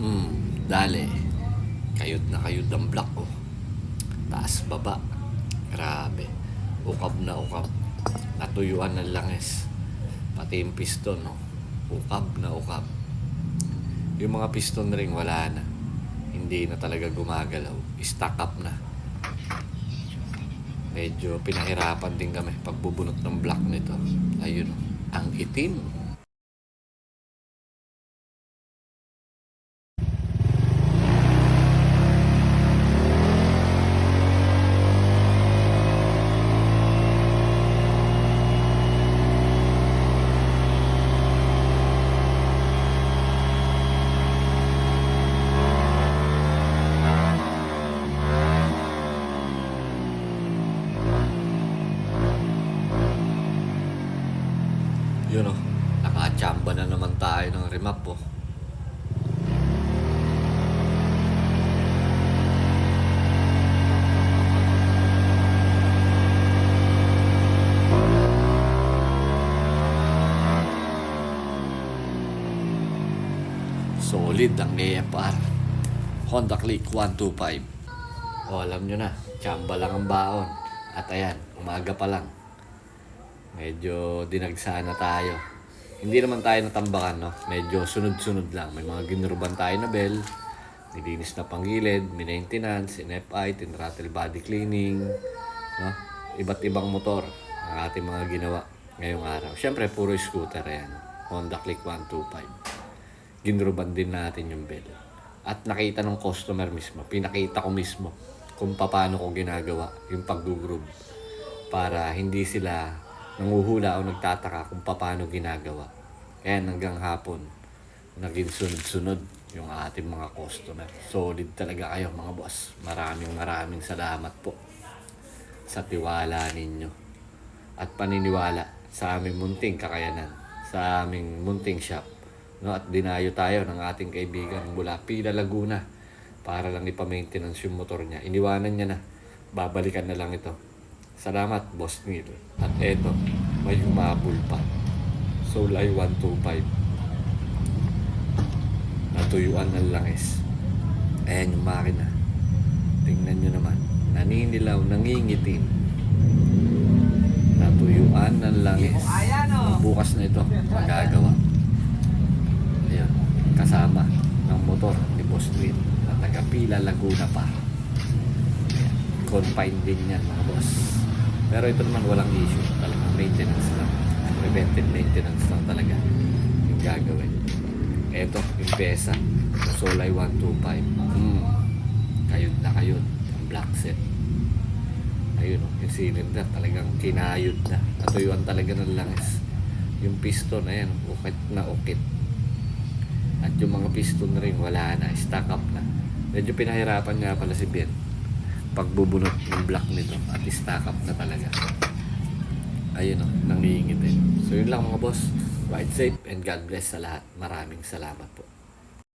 Hmm, dali. Kayod na kayod ang block ko. Taas baba. Grabe. Ukab na ukab. Natuyuan ng langis. Pati yung piston, no? Ukab na ukab. Yung mga piston ring wala na. Hindi na talaga gumagalaw. Stack up na. Medyo pinahirapan din kami pagbubunot ng block nito. Ayun, ang itim. Yun o, nakachamba na naman tayo ng remap po. Solid ang AFR. Honda Click 125. O, alam nyo na, chamba lang ang baon. At ayan, umaga pa lang medyo dinagsa na tayo. Hindi naman tayo natambakan, no? Medyo sunod-sunod lang. May mga ginuruban tayo na bell, nilinis na panggilid, maintenance, NFI, tin-rattle body cleaning, no? Iba't ibang motor ang ating mga ginawa ngayong araw. Siyempre, puro scooter yan. Honda Click 125. Ginuruban din natin yung bell. At nakita ng customer mismo, pinakita ko mismo kung paano ko ginagawa yung pag-groove para hindi sila nanguhula o nagtataka kung paano ginagawa. Kaya hanggang hapon, naging sunod-sunod yung ating mga customer. Solid talaga kayo mga boss. Maraming maraming salamat po sa tiwala ninyo at paniniwala sa aming munting kakayanan, sa aming munting shop. No, at dinayo tayo ng ating kaibigan mula Pila Laguna para lang ipa-maintenance yung motor niya. Iniwanan niya na. Babalikan na lang ito. Salamat, Boss Neil. At eto, may humabol pa. Solay 125. Natuyuan ng langis. Ayan yung makina. Tingnan nyo naman. Naninilaw, nangingitim. Natuyuan ng langis. Bukas na ito, magagawa. Ayan, kasama ng motor ni Boss Neil na taga Pila Laguna pa. Ayan, confined din yan mga boss. Pero ito naman walang issue. Talagang maintenance lang. Preventive maintenance lang talaga yung gagawin. Ito, yung pesa. Solay 125. Hmm. Kayod na kayod. Ang black set. Ayun, oh, yung cylinder talagang kinayod na. Natuyuan talaga ng langis. Yung piston, ayan, ukit na ukit. At yung mga piston rin, wala na. Stack up na. Medyo pinahirapan nga pala si Ben pagbubunot ng block nito at stack up na talaga. Ayun o, nangiingit eh. So yun lang mga boss. Ride safe and God bless sa lahat. Maraming salamat po.